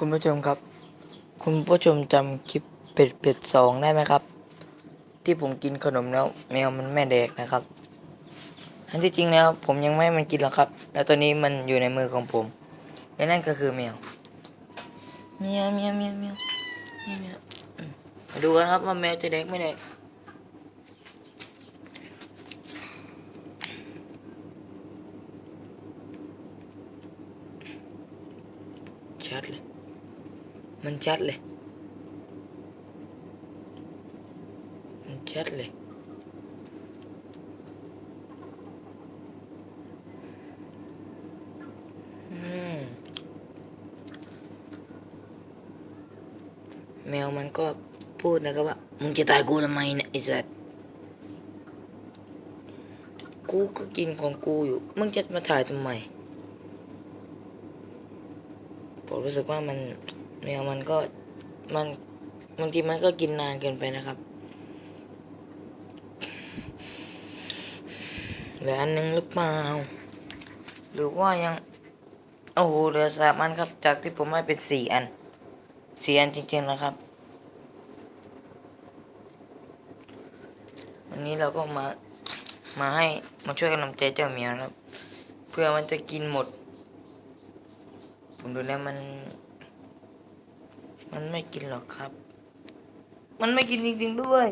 คุณผู้ชมครับ คุณผู้ชมจำคลิปเป็ดเป็ดสองได้ไหมครับ ที่ผมกินขนมแล้วแมวมันไม่แดกนะครับอันที่จริงแล้วผมยังไม่ให้มันกินหรอกครับ แล้วตอนนี้มันอยู่ในมือของผมและนั่นก็คือแมวเมียวเมียวเมียวเมียวเมียวเมียวมาดูกันครับว่าแมวจะแดกไม่แดกชัดเลย มันชัดเลย มันชัดเลยอืมแมวมันก็พูดนะครับว่า มึงจะตายกูทำไมเนี่ยไอ้สัตว์กูก็กินของกูอยู่ มึงจะมาถ่ายทำไมผมรู้สึกว่ามัน แมวมันก็มันบางทีมันก็กินนานเกินไปนะครับเหลืออันหนึงหรือเปล่า หรือว่ายัง โอ้โหเหลือสามอันครับ จากที่ผมให้เป็นสี่อันสี่อันจริงๆนะครับ วันนี้เราก็มา มาให้มาช่วยกันนำใจเจ้าเหมียวนะครับ เพื่อมันจะกินหมด ผมดูแล้วมัน มันไม่กินหรอกครับ มันไม่กินจริงๆด้วย